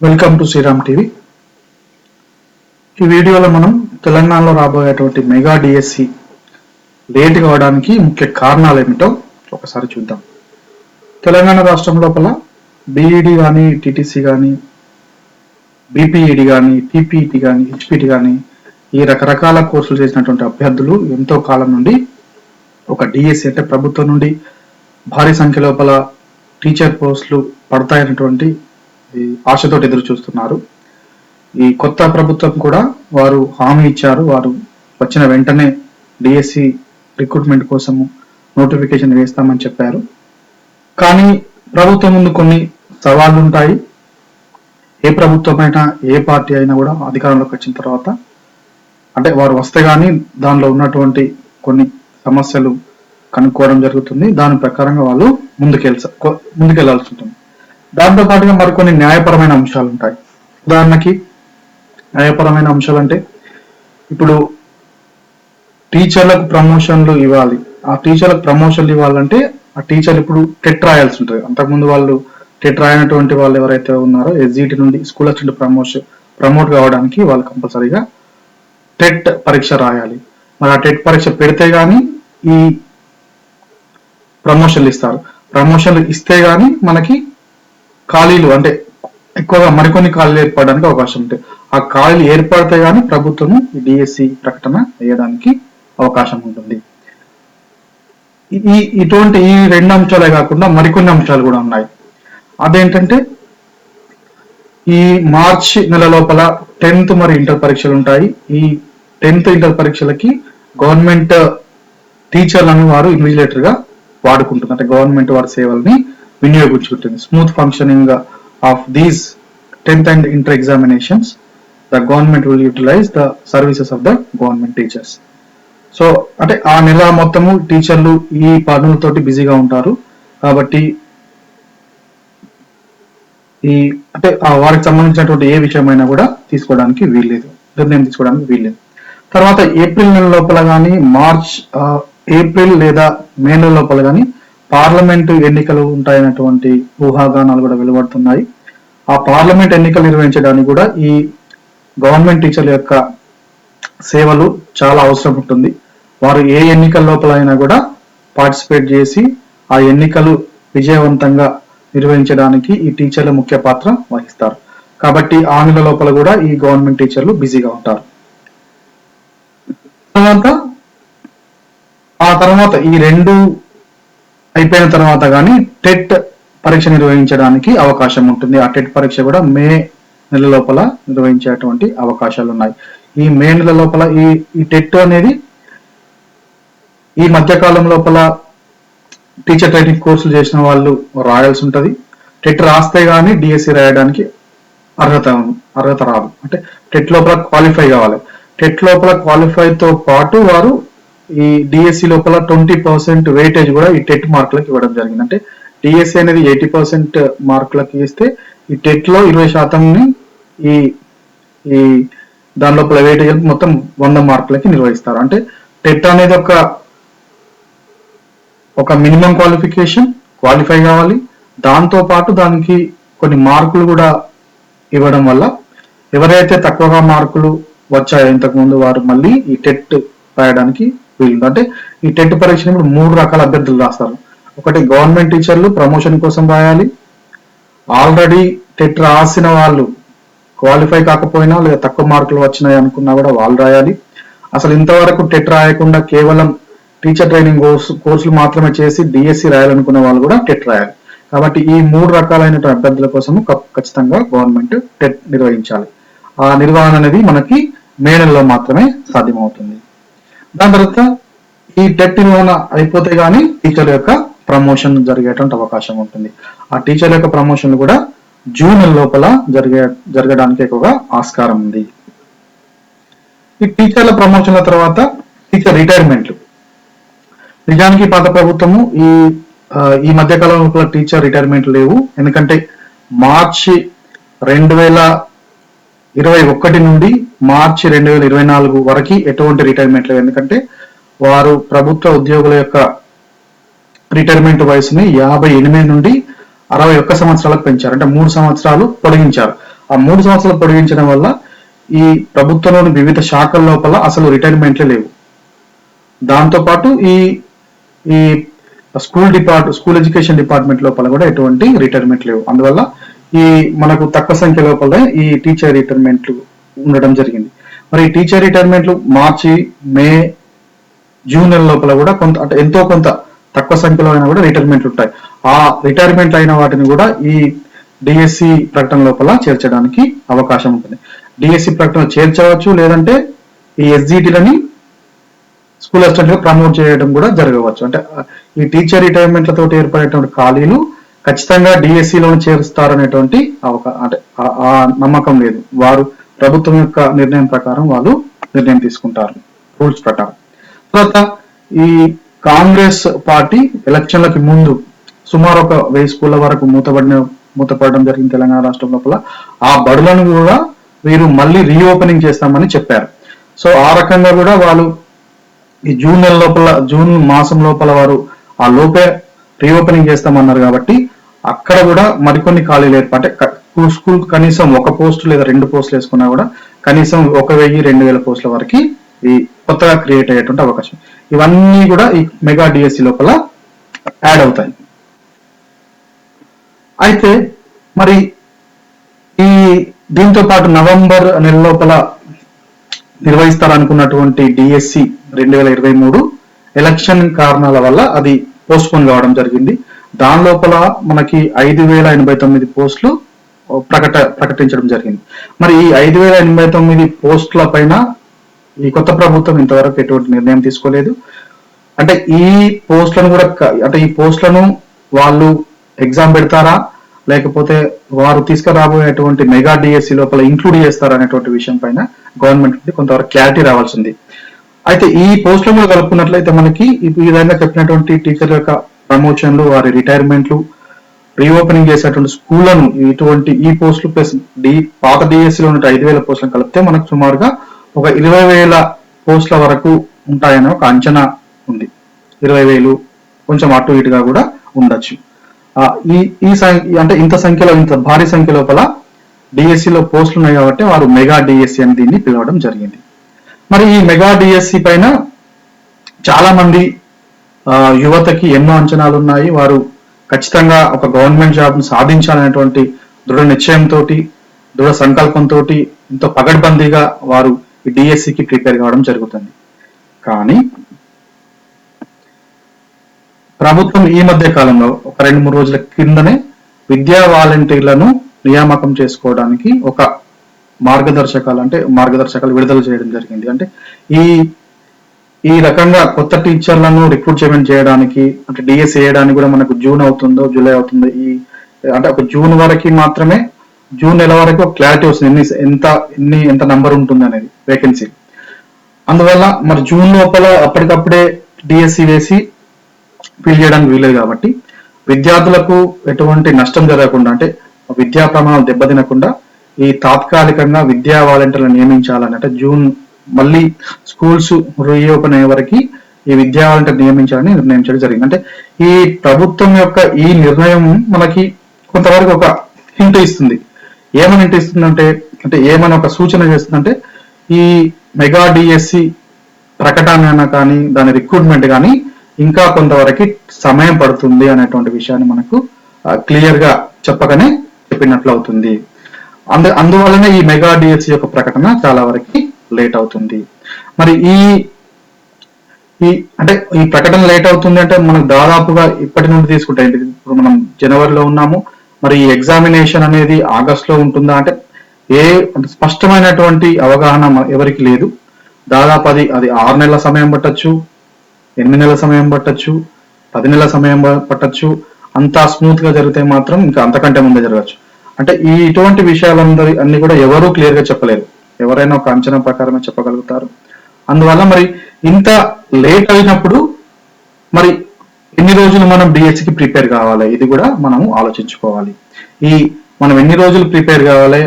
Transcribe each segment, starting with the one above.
Welcome to Sriram TV. ఈ వీడియోలో మనం తెలంగాణలో రాబోయేటువంటి మెగా డిఎస్సి లేట్ కావడానికి ముఖ్య కారణాలు ఏమిటో ఒకసారి చూద్దాం. తెలంగాణ రాష్ట్రం లోపల బీఈడి కానీ టీటీసీ కానీ బీపీఈడి కానీ పీపీఈటి కానీ హెచ్పిటి కానీ ఈ రకరకాల కోర్సులు చేసినటువంటి అభ్యర్థులు ఎంతో కాలం నుండి ఒక డిఎస్సి అంటే ప్రభుత్వం నుండి భారీ సంఖ్య లోపల టీచర్ పోస్టులు పడతాయన్నటువంటి ఆశతో ఆశతోటి ఎదురు చూస్తున్నారు. ఈ కొత్త ప్రభుత్వం కూడా వారు హామీ ఇచ్చారు. వారు వచ్చిన వెంటనే డిఎస్సి రిక్రూట్మెంట్ కోసము నోటిఫికేషన్ వేస్తామని చెప్పారు. కానీ ప్రభుత్వం ముందు కొన్ని సవాళ్ళు ఉంటాయి ఏ ప్రభుత్వమైనా ఏ పార్టీ అయినా కూడా అధికారంలోకి వచ్చిన తర్వాత అంటే వారు వస్తే కానీ దానిలో ఉన్నటువంటి కొన్ని సమస్యలు కనుక్కోవడం జరుగుతుంది. దాని ప్రకారంగా వాళ్ళు ముందుకెళ్ళ ముందుకెళ్ళాల్సి ఉంటుంది. దాంతో పాటుగా మరికొన్ని న్యాయపరమైన అంశాలు ఉంటాయి. ఉదాహరణకి న్యాయపరమైన అంశాలు అంటే ఇప్పుడు టీచర్లకు ప్రమోషన్లు ఇవ్వాలి. ఆ టీచర్లకు ప్రమోషన్లు ఇవ్వాలంటే ఆ టీచర్ ఇప్పుడు టెట్ రాయాల్సి ఉంటుంది అంతకుముందు వాళ్ళు టెట్ రాయనటువంటి వాళ్ళు ఎవరైతే ఉన్నారో ఎస్జిటి నుండి స్కూల్ అసిస్టెంట్ ప్రమోషన్ ప్రమోట్ కావడానికి వాళ్ళు కంపల్సరీగా టెట్ పరీక్ష రాయాలి. మరి ఆ టెట్ పరీక్ష పెడితే కానీ ఈ ప్రమోషన్లు ఇస్తారు. ప్రమోషన్లు ఇస్తే గానీ మనకి ఖాళీలు అంటే ఎక్కువగా మరికొన్ని ఖాళీలు ఏర్పడడానికి అవకాశం ఉంటాయి ఆ ఖాళీలు ఏర్పడితే గానీ ప్రభుత్వం డిఎస్సి ప్రకటన వేయడానికి అవకాశం ఉంటుంది. ఈ ఇటువంటి ఈ రెండు అంశాలే కాకుండా మరికొన్ని అంశాలు కూడా ఉన్నాయి. అదేంటంటే ఈ మార్చ్ నెల లోపల టెన్త్ మరి ఇంటర్ పరీక్షలు ఉంటాయి. ఈ టెన్త్ ఇంటర్ పరీక్షలకి గవర్నమెంట్ టీచర్లను వారు ఇన్విజిలేటర్గా వాడుకుంటుంది అంటే గవర్నమెంట్ వారి సేవల్ని వినియోగించుకుంటుంది. Smooth functioning of these tenth and inter examinations the government will utilise the services of the government teachers so అంటే ఆ నెల మొత్తము టీచర్లు ఈ పనులతోటి బిజీగా ఉంటారు. కాబట్టి ఈ అంటే ఆ వారికి సంబంధించినటువంటి ఏ విషయమైనా కూడా తీసుకోవడానికి వీల్లేదు. నిర్ణయం తీసుకోవడానికి వీల్లేదు. తర్వాత ఏప్రిల్ నెల లోపల కానీ మార్చ్ ఏప్రిల్ లేదా మే నెల లోపల కానీ పార్లమెంటు ఎన్నికలు ఉంటాయన్నటువంటి ఊహాగానాలు కూడా వెలువడుతున్నాయి. ఆ పార్లమెంట్ ఎన్నికలు నిర్వహించడానికి కూడా ఈ గవర్నమెంట్ టీచర్ల యొక్క సేవలు చాలా అవసరం ఉంటుంది. వారు ఏ ఎన్నికల లోపల అయినా కూడా పార్టిసిపేట్ చేసి ఆ ఎన్నికలు విజయవంతంగా నిర్వహించడానికి ఈ టీచర్లు ముఖ్య పాత్ర వహిస్తారు. కాబట్టి ఆ నెల లోపల కూడా ఈ గవర్నమెంట్ టీచర్లు బిజీగా ఉంటారు. తర్వాత ఆ తర్వాత ఈ రెండు అయిపోయిన తర్వాత కానీ టెట్ పరీక్ష నిర్వహించడానికి అవకాశం ఉంటుంది. ఆ టెట్ పరీక్ష కూడా మే నెల లోపల నిర్వహించేటువంటి అవకాశాలు ఉన్నాయి. ఈ మే నెల లోపల ఈ ఈ టెట్ అనేది ఈ మధ్యకాలం లోపల టీచర్ ట్రైనింగ్ కోర్సులు చేసిన వాళ్ళు రాయాల్సి ఉంటుంది. టెట్ రాస్తే గానీ డిఎస్సి రాయడానికి అర్హత అర్హత రాదు. అంటే టెట్ లోపల క్వాలిఫై కావాలి. టెట్ లోపల క్వాలిఫైతో పాటు వారు ఈ డిఎస్సి లోపల ట్వంటీ పర్సెంట్ వెయిటేజ్ కూడా ఈ టెట్ మార్కులకు ఇవ్వడం జరిగింది. అంటే డిఎస్సి అనేది ఎయిటీ పర్సెంట్ మార్కులకు ఇస్తే ఈ టెట్లో ఇరవై శాతంని ఈ ఈ దాని లోపల వెయిటేజ్ మొత్తం వంద మార్కులకి నిర్వహిస్తారు. అంటే టెట్ అనేది ఒక ఒక మినిమం క్వాలిఫికేషన్ క్వాలిఫై కావాలి. దాంతో పాటు దానికి కొన్ని మార్కులు కూడా ఇవ్వడం వల్ల ఎవరైతే తక్కువగా మార్కులు వచ్చాయో ఇంతకు ముందు వారు మళ్ళీ ఈ టెట్ రాయడానికి ఫీల్డ్. అంటే ఈ టెట్ పరీక్ష ఇప్పుడు మూడు రకాల అభ్యర్థులు రాస్తారు. ఒకటి గవర్నమెంట్ టీచర్లు ప్రమోషన్ కోసం రాయాలి. ఆల్రెడీ టెట్ రాసిన వాళ్ళు క్వాలిఫై కాకపోయినా లేదా తక్కువ మార్కులు వచ్చినాయి అనుకున్నా కూడా వాళ్ళు రాయాలి. అసలు ఇంతవరకు టెట్ రాయకుండా కేవలం టీచర్ ట్రైనింగ్ కోర్సు కోర్సులు మాత్రమే చేసి డిఎస్సి రాయాలనుకున్న వాళ్ళు కూడా టెట్ రాయాలి. కాబట్టి ఈ మూడు రకాలైన అభ్యర్థుల కోసం ఖచ్చితంగా గవర్నమెంట్ టెట్ నిర్వహించాలి. ఆ నిర్వహణ అనేది మనకి మే నెలలో మాత్రమే సాధ్యమవుతుంది. దాని తర్వాత ఈ టెట్ నిర్వహణ అయిపోతే గానీ టీచర్ యొక్క ప్రమోషన్ జరిగేటువంటి అవకాశం ఉంటుంది. ఆ టీచర్ యొక్క ప్రమోషన్ కూడా జూన్ లోపల జరిగే జరగడానికి ఎక్కువగా ఆస్కారం ఉంది. ఈ టీచర్ల ప్రమోషన్ల తర్వాత టీచర్ రిటైర్మెంట్లు నిజానికి పాత ప్రభుత్వము ఈ ఈ మధ్య కాలంలో టీచర్ రిటైర్మెంట్ లేవు. ఎందుకంటే మార్చి రెండు వేల ఇరవై ఒకటి నుండి మార్చి రెండు వేల ఇరవై నాలుగు వరకు ఎటువంటి రిటైర్మెంట్ లేవు ఎందుకంటే వారు ప్రభుత్వ ఉద్యోగుల యొక్క రిటైర్మెంట్ వయసుని యాభై ఎనిమిది నుండి అరవై ఒక్క సంవత్సరాలకు పెంచారు. అంటే మూడు సంవత్సరాలు పొడిగించారు. ఆ మూడు సంవత్సరాలు పొడిగించడం వల్ల ఈ ప్రభుత్వంలోని వివిధ శాఖల లోపల అసలు రిటైర్మెంట్లే లేవు. దాంతో పాటు ఈ ఈ school depart school education department లోపల కూడా ఎటువంటి రిటైర్మెంట్ లేవు. అందువల్ల ఈ మనకు తక్కువ సంఖ్య లోపల ఈ టీచర్ రిటైర్మెంట్లు ఉండడం జరిగింది. మరి ఈ టీచర్ రిటైర్మెంట్లు మార్చి మే జూన్ నెల లోపల కూడా కొంత అంటే ఎంతో కొంత తక్కువ సంఖ్యలో అయినా కూడా రిటైర్మెంట్లు ఉంటాయి. ఆ రిటైర్మెంట్ అయిన వాటిని కూడా ఈ డిఎస్సి ప్రకటన లోపల చేర్చడానికి అవకాశం ఉంటుంది. డిఎస్సి ప్రకటన చేర్చవచ్చు లేదంటే ఈ ఎస్జిటిలని స్కూల్ అసిస్టెంట్గా ప్రమోట్ చేయడం కూడా జరగవచ్చు. అంటే ఈ టీచర్ రిటైర్మెంట్లతో ఏర్పడేటువంటి ఖాళీలు ఖచ్చితంగా డిఎస్సిలోనే చేరుస్తారనేటువంటి అవకా అంటే ఆ- ఆ నమ్మకం లేదు. వారు ప్రభుత్వం యొక్క నిర్ణయం ప్రకారం వాళ్ళు నిర్ణయం తీసుకుంటారు. రూల్స్ ప్రకారం. తర్వాత ఈ కాంగ్రెస్ పార్టీ ఎలక్షన్లకి ముందు సుమారు ఒక వెయ్యి స్కూళ్ళ వరకు మూతబడిన మూతపడడం జరిగింది తెలంగాణ రాష్ట్రం లోపల. ఆ బడులను కూడా వీరు మళ్ళీ రీఓపెనింగ్ చేస్తామని చెప్పారు. సో ఆ రకంగా కూడా వాళ్ళు ఈ జూన్ నెల లోపల జూన్ మాసం లోపల వారు ఆ లోపే రీఓపెనింగ్ చేస్తామన్నారు కాబట్టి అక్కడ కూడా మరికొన్ని ఖాళీలు ఏర్పాటే స్కూల్ కనీసం ఒక పోస్ట్ లేదా రెండు పోస్టులు వేసుకున్నా కూడా కనీసం ఒక వెయ్యి రెండు వేల పోస్టుల వరకు ఈ కొత్తగా క్రియేట్ అయ్యేటువంటి అవకాశం. ఇవన్నీ కూడా ఈ మెగా డిఎస్సి లోపల యాడ్ అవుతాయి. అయితే మరి ఈ దీంతో పాటు నవంబర్ నెల లోపల నిర్వహిస్తారనుకున్నటువంటి డిఎస్సి రెండు వేల ఇరవై మూడు ఎలక్షన్ కారణాల వల్ల అది పోస్ట్పోన్ కావడం జరిగింది. దాని లోపల మనకి ఐదు వేల ఎనభై తొమ్మిది పోస్టులు ప్రకట ప్రకటించడం జరిగింది. మరి ఈ ఐదు వేల ఎనభై తొమ్మిది పోస్టుల పైన ఈ కొత్త ప్రభుత్వం ఇంతవరకు ఎటువంటి నిర్ణయం తీసుకోలేదు. అంటే ఈ పోస్టులను కూడా అంటే ఈ పోస్టులను వాళ్ళు ఎగ్జామ్ పెడతారా? లేకపోతే వారు తీసుకురాబోయేటువంటి మెగా డిఎస్సి లోపల ఇంక్లూడ్ చేస్తారా అనేటువంటి విషయం పైన గవర్నమెంట్ నుండి కొంతవరకు క్లారిటీ రావాల్సింది. అయితే ఈ పోస్టులను కలుపుకున్నట్లయితే మనకి ఏదైనా విధంగా చెప్పినటువంటి టీచర్ యొక్క ప్రమోషన్లు వారి రిటైర్మెంట్లు రీఓపెనింగ్ చేసేటువంటి స్కూళ్ళను ఇటువంటి ఈ పోస్టులు ప్లస్ డి పాత డిఎస్సి లో ఉన్న ఐదు వేల పోస్టులను కలిపితే మనకు సుమారుగా ఒక ఇరవై వేల పోస్టుల వరకు ఉంటాయని ఒక అంచనా ఉంది. ఇరవై వేలు కొంచెం అటు ఇటుగా కూడా ఉండొచ్చు. ఈ ఈ సం- అంటే ఇంత సంఖ్యలో ఇంత భారీ సంఖ్య లోపల డిఎస్సిలో పోస్టులు ఉన్నాయి కాబట్టి వారు మెగా డిఎస్సి అని దీన్ని పిలవడం జరిగింది. మరి ఈ మెగా డిఎస్సి పైన చాలా మంది యువతకి ఎన్నో అంచనాలు ఉన్నాయి వారు ఖచ్చితంగా ఒక గవర్నమెంట్ జాబ్ను సాధించాలనేటువంటి దృఢ నిశ్చయంతో దృఢ సంకల్పంతో ఎంతో పగడ్బందీగా వారు ఈ డిఎస్సి కి ప్రిపేర్ కావడం జరుగుతుంది. కానీ ప్రభుత్వం ఈ మధ్య కాలంలో ఒక రెండు మూడు రోజుల కిందనే విద్యా వాలంటీర్లను నియామకం చేసుకోవడానికి ఒక మార్గదర్శకాలు అంటే మార్గదర్శకాలు విడుదల చేయడం జరిగింది. అంటే ఈ ఈ రకంగా కొత్త టీచర్లను రిక్రూట్మెంట్ చేయడానికి అంటే డిఎస్ చేయడానికి కూడా మనకు జూన్ అవుతుందో జూలై అవుతుందో ఈ అంటే ఒక జూన్ వరకు మాత్రమే జూన్ నెల వరకు క్లారిటీ వస్తుంది ఎన్ని ఎంత ఎన్ని ఎంత నంబర్ ఉంటుంది అనేది వేకెన్సీ అందువల్ల మరి జూన్ లోపల అప్పటికప్పుడే డిఎస్సి వేసి ఫిల్ చేయడానికి వీలేదు కాబట్టి విద్యార్థులకు ఎటువంటి నష్టం జరగకుండా అంటే విద్యా ప్రమాణాలు దెబ్బతినకుండా ఈ తాత్కాలికంగా విద్యా వాలంటీర్లను నియమించాలని అంటే జూన్ మళ్ళీ స్కూల్స్ రీఓపెన్ అయ్యే వరకు ఈ విద్యా వాలంటీర్ నియమించాలని నిర్ణయించడం జరిగింది. అంటే ఈ ప్రభుత్వం యొక్క ఈ నిర్ణయం మనకి కొంతవరకు ఒక హింట్ ఇస్తుంది. ఏమని హింట్ ఇస్తుందంటే అంటే ఏమని ఒక సూచన చేస్తుందంటే ఈ మెగా డిఎస్సి ప్రకటన కానీ దాని రిక్రూట్మెంట్ కానీ ఇంకా కొంతవరకు సమయం పడుతుంది అనేటువంటి విషయాన్ని మనకు క్లియర్గా చెప్పగానే చెప్పినట్లు అవుతుంది అందు అందువలన ఈ మెగా డిఎస్సి యొక్క ప్రకటన చాలా వరకు లేట్ అవుతుంది. మరి ఈ ఈ అంటే ఈ ప్రకటన లేట్ అవుతుంది అంటే మనకు దాదాపుగా ఇప్పటి నుండి తీసుకుంటే ఇప్పుడు మనం జనవరిలో ఉన్నాము మరి ఈ ఎగ్జామినేషన్ అనేది ఆగస్ట్లో ఉంటుందా అంటే ఏ అంటే స్పష్టమైనటువంటి అవగాహన ఎవరికి లేదు. దాదాపు అది అది ఆరు నెలల సమయం పట్టచ్చు ఎనిమిది నెలల సమయం పట్టచ్చు పది నెలల సమయం పట్టచ్చు అంతా స్మూత్గా జరిగితే మాత్రం ఇంకా అంతకంటే ముందే జరగచ్చు. అంటే ఈ ఇటువంటి విషయాలందరి అన్ని కూడా ఎవరూ క్లియర్గా చెప్పలేరు ఎవరైనా ఒక అంచనా ప్రకారమే చెప్పగలుగుతారు. అందువల్ల మరి ఇంత లేట్ అయినప్పుడు మరి ఎన్ని రోజులు మనం డిఎస్సి కి ప్రిపేర్ కావాలి? ఇది కూడా మనము ఆలోచించుకోవాలి. ఈ మనం ఎన్ని రోజులు ప్రిపేర్ కావాలి?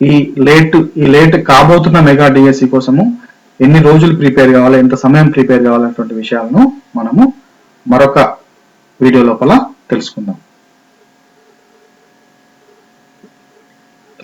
ఈ లేట్ ఈ లేట్ కాబోతున్న మెగా డిఎస్సి కోసము ఎన్ని రోజులు ప్రిపేర్ కావాలి? ఎంత సమయం ప్రిపేర్ కావాలనేటువంటి విషయాలను మనము మరొక వీడియో లోపల తెలుసుకుందాం.